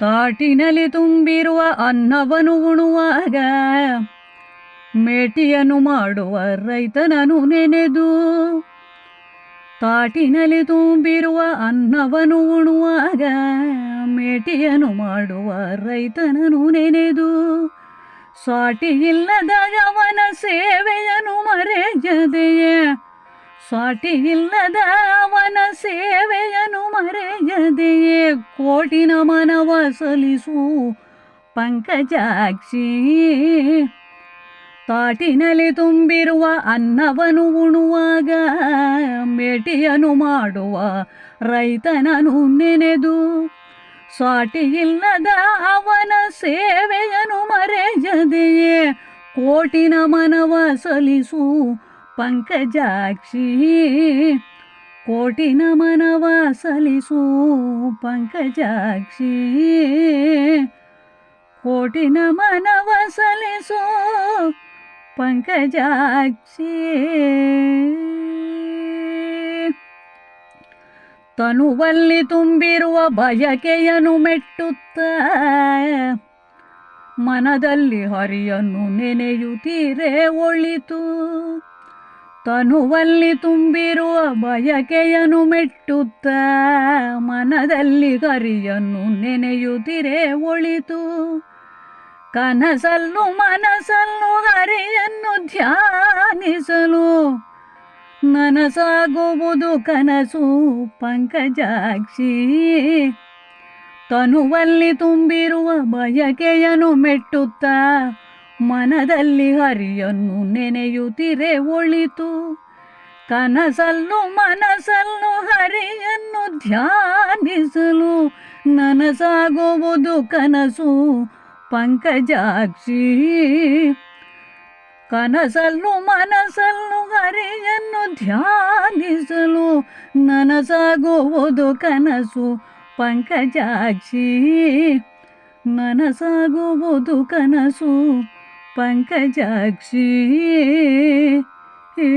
ತಾಟಿನಲ್ಲಿ ತುಂಬಿರುವ ಅನ್ನವನು ಉಣುವಾಗ ಮೇಟಿಯನ್ನು ಮಾಡುವ ರೈತನನು ನೆನೆದು ತಾಟಿನಲ್ಲಿ ತುಂಬಿರುವ ಅನ್ನವನು ಉಣುವಾಗ ಮೇಟಿಯನ್ನು ಮಾಡುವ ರೈತನನು ನೆನೆದು ಸಾಟಿ ಇಲ್ಲದ ಅವನ ಸೇವೆಯನ್ನು ಮರೆಯದೆಯೇ? ಸಾಟಿ ಇಲ್ಲದ ಅವನ ಸೇವೆಯನ್ನು ಮರೆಯದೆಯೇ? ಕೋಟಿ ನಮನವ ಸಲ್ಲಿಸು ಪಂಕಜಾಕ್ಷಿ. ತಾಟಿನಲ್ಲಿ ತುಂಬಿರುವ ಅನ್ನವನ್ನು ಉಣುವಾಗ ಮೇಟಿಯನ್ನು ಮಾಡುವ ರೈತನನು ನೆನೆದು ಸಾಟಿ ಇಲ್ಲದ ಅವನ ಸೇವೆಯನ್ನು ಮರೆಯದೆಯೇ? ಕೋಟಿನ ಮನವ ಸಲಿಸು ಪಂಕಜಾಕ್ಷಿ. ಕೋಟಿ ನಮನವ ಪಂಕಜಾಕ್ಷಿ. ಕೋಟಿ ನಮನವ ಪಂಕಜಾಕ್ಷಿ. ತನುವಲ್ಲಿ ತುಂಬಿರುವ ಬಯಕೆಯನ್ನು ಮೆಟ್ಟುತ್ತ ಮನದಲ್ಲಿ ಹರಿಯನ್ನು ನೆನೆಯುತ್ತೀರೇ ಒಳಿತು. ತನುವಲ್ಲಿ ತುಂಬಿರುವ ಬಯಕೆಯನ್ನು ಮೆಟ್ಟುತ್ತ ಮನದಲ್ಲಿ ಕರಿಯನ್ನು ನೆನೆಯುತ್ತಿರೆ ಒಳಿತು. ಕನಸಲ್ಲು ಮನಸಲ್ಲು ಹರಿಯನ್ನು ಧ್ಯಾನಿಸಲು ನನಸಾಗುವುದು ಕನಸು ಪಂಕಜಾಕ್ಷಿ. ತನುವಲ್ಲಿ ತುಂಬಿರುವ ಬಯಕೆಯನ್ನು ಮೆಟ್ಟುತ್ತ ಮನದಲ್ಲಿ ಹರಿಯನ್ನು ನೆನೆಯುತ್ತಿರೆ ಒಳಿತು. ಕನಸಲ್ಲು ಮನಸಲ್ಲು ಹರಿಯನ್ನು ಧ್ಯಾನಿಸಲು ನನಸಾಗುವುದು ಕನಸು. ಪಂಕಜಾಕ್ಷಿ, ಕನಸಲ್ಲು ಮನಸಲ್ಲು ಹರಿಯನ್ನು ಧ್ಯಾನಿಸಲು ನನಸಾಗುವುದು ಕನಸು. ಪಂಕಜಾಕ್ಷಿ, ನನಸಾಗುವುದು ಕನಸು. ಪಂಕಜಾಕ್ಷಿ ಏ